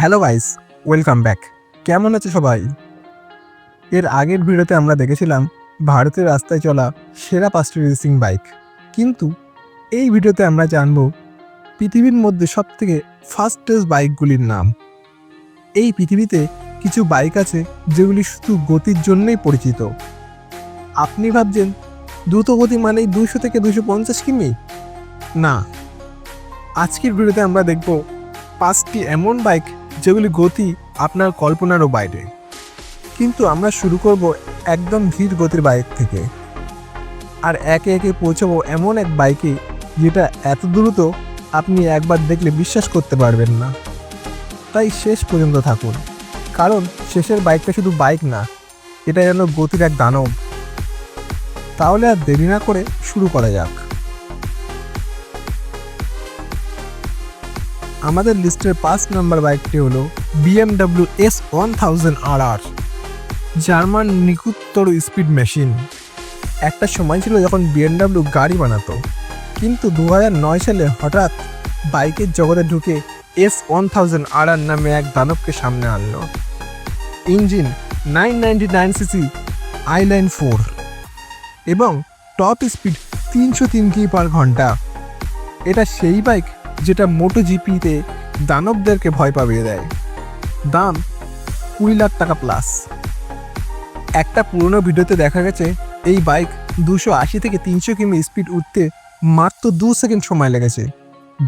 Hello guys, welcome back. কেমন আছে সবাই? এর আগের ভিডিওতে আমরা দেখেছিলাম ভারতের রাস্তায় চলা সেরা পাঁচটি রেসিং বাইক কিন্তু এই ভিডিওতে আমরা জানব পৃথিবীর মধ্যে সবথেকে ফাস্টেস্ট বাইকগুলির নাম। এই পৃথিবীতে কিছু বাইক আছে যেগুলি শুধু গতির জন্যই পরিচিত। আপনি ভাবছেন, দ্রুত গতি মানেই দুশো থেকে দুশো পঞ্চাশ কিমি? না। আজকের ভিডিওতে আমরা দেখব পাঁচটি এমন বাইক যেগুলি গতি আপনার কল্পনারও বাইরে। কিন্তু আমরা শুরু করব একদম ধীর গতির বাইক থেকে। আর একে একে পৌঁছাবো এমন এক বাইকে যেটা এত দ্রুত আপনি একবার দেখলে বিশ্বাস করতে পারবেন না। তাই শেষ পর্যন্ত থাকুন। কারণ শেষের বাইকটা শুধু বাইক না, এটা যেন গতির এক দানব। তাহলে আর দেরি না করে শুরু করা যাক। আমাদের লিস্টের পাঁচ নম্বর বাইকটি হলো BMW S one thousand R R German নিকুত্তর speed machine. একটা সময় ছিল যখন বিএমডাব্লিউ গাড়ি বানাতো, কিন্তু দু নয় সালে হঠাৎ বাইকের জগতে ঢুকে S one thousand R R নামে এক দানবকে সামনে আনলো। Engine nine ninety nine CC inline four এবং টপ স্পিড তিনশো তিন কি পার ঘণ্টা। এটা সেই বাইক যেটা মোটো জিপিতে দানবদেরকে ভয় পাবিয়ে দেয়। দাম কুড়ি লাখ টাকা প্লাস একটা পুরনো ভিডিওতে দেখা গেছে, এই বাইক দুশো আশি থেকে তিনশো কিমি স্পিড উঠতে মাত্র দু সেকেন্ড সময় লেগেছে।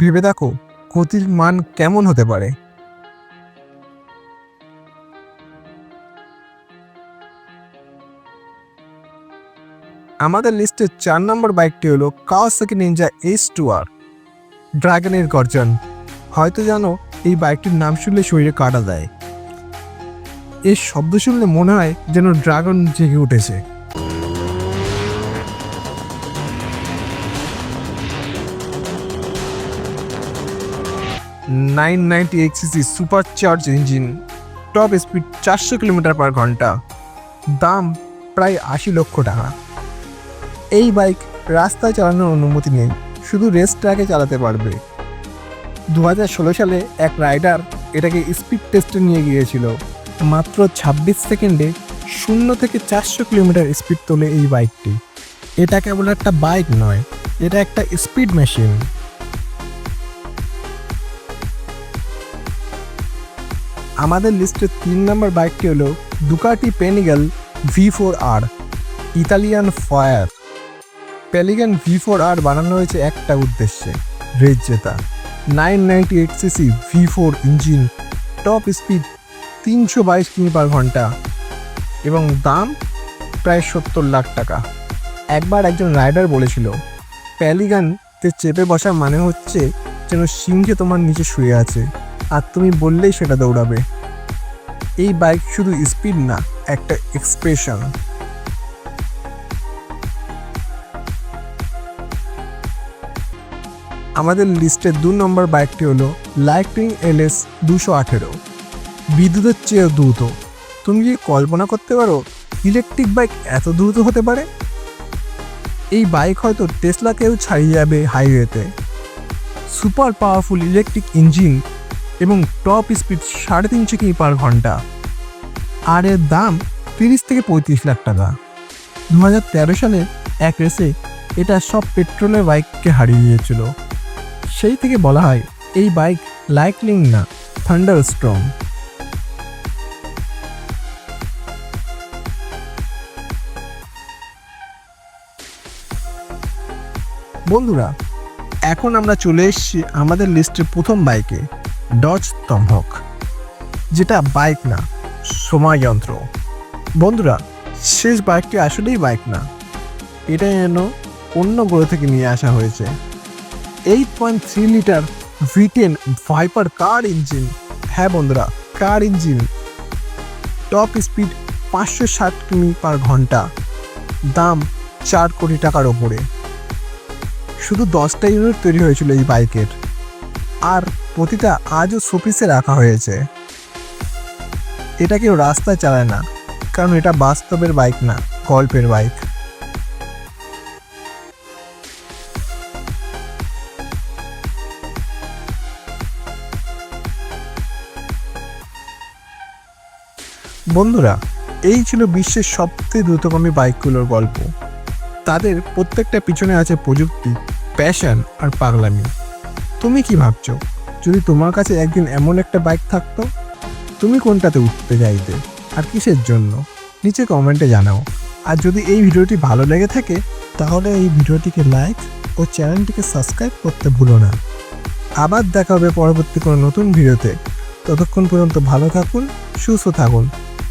ভেবে দেখো গতির মান কেমন হতে পারে। আমাদের লিস্টের চার নম্বর বাইকটি হলো Kawasaki Ninja H two R ড্রাগনের গর্জন। হয়তো জানো, এই বাইকটির নাম শুনলে শরীরে কাটা দেয়। এর শব্দ শুনলে মনে হয় যেন ড্রাগন জেগে উঠেছে। Nine ninety eight CC super charge engine top speed চারশো কিলোমিটার পার ঘণ্টা। দাম প্রায় আশি লক্ষ টাকা। এই বাইক রাস্তায় চালানোর অনুমতি নেই। শুধু রেস ট্র্যাকে চালাতে পারবে। দু হাজার ষোলো সালে এক রাইডার এটাকে স্পিড টেস্টে নিয়ে গিয়েছিল। মাত্র ২৬ সেকেন্ডে শূন্য থেকে চারশো কিলোমিটার স্পিড তোলে এই বাইকটি। এটা কেবল একটা বাইক নয়, এটা একটা স্পিড মেশিন। আমাদের লিস্টের তিন নম্বর বাইকটি হলো Ducati Panigale V four R, Italian fire. Panigale V four R বানানো হয়েছে একটা উদ্দেশ্যে রেস জেতা। Nine ninety eight CC V four engine top speed তিনশো বাইশ কিমি পার ঘণ্টা এবং দাম প্রায় সত্তর লাখ টাকা। একবার একজন রাইডার বলেছিল প্যালিগানতে চেপে বসা মানে হচ্ছে যেন সিংহে তোমার নিচে শুয়ে আছে আর তুমি বললেই সেটা দৌড়াবে। এই বাইক শুধু স্পিড না, একটা এক্সপ্রেশন আমাদের লিস্টের দু নম্বর বাইকটি হলো লাইটনিং এলএস দুশো আঠেরো। বিদ্যুতের চেয়েও দ্রুত। তুমি কি কল্পনা করতে পারো ইলেকট্রিক বাইক এত দ্রুত হতে পারে? এই বাইক হয়তো টেসলাকেও ছাড়িয়ে যাবে হাইওয়েতে সুপার পাওয়ারফুল ইলেকট্রিক ইঞ্জিন এবং টপ স্পিড সাড়ে তিনশো কিমি পার ঘণ্টা। আর এর দাম তিরিশ থেকে পঁয়ত্রিশ লাখ টাকা। দু হাজার তেরো সালে এক রেসে এটা সব পেট্রোলের বাইককে হারিয়ে দিয়েছিল সেই থেকে বলা হয়, এই বাইক লাইকলিং না, থান্ডার স্ট্রং। বন্ধুরা, এখন আমরা চলে এসেছি আমাদের লিস্টের প্রথম বাইকে ডজ তম্ভক যেটা বাইক না, সময় যন্ত্র। বন্ধুরা, শেষ বাইকটি আসলেই বাইক না। এটা যেন অন্য গ্রহ থেকে নিয়ে আসা হয়েছে। Eight point three litre V ten Viper car engine হ্যাঁ বন্ধুরা কার ইঞ্জিন টপ স্পিড পাঁচশো ষাট কিমি পার ঘণ্টা। দাম চার কোটি টাকার ওপরে। শুধু দশটা ইউনিট তৈরি হয়েছিল এই বাইকের আর প্রতিটা আজও শোপিসে রাখা হয়েছে। এটা কেউ রাস্তায় চালায় না, কারণ এটা বাস্তবের বাইক না, গল্পের বাইক বন্ধুরা, এই ছিল বিশ্বের সবচেয়ে দ্রুতগামী বাইকগুলোর গল্প। তাদের প্রত্যেকটা পিছনে আছে প্রযুক্তি প্যাশন আর পাগলামি। তুমি কি ভাবছ, যদি তোমার কাছে একদিন এমন একটা বাইক থাকতো? তুমি কোনটাতে উঠতে চাইতে, আর কিসের জন্য? নিচে কমেন্টে জানাও। আর যদি এই ভিডিওটি ভালো লেগে থাকে, তাহলে এই ভিডিওটিকে লাইক ও চ্যানেলটিকে সাবস্ক্রাইব করতে ভুলো না। আবার দেখা হবে পরবর্তী কোনো নতুন ভিডিওতে। ততক্ষণ পর্যন্ত ভালো থাকুন, সুস্থ থাকুন।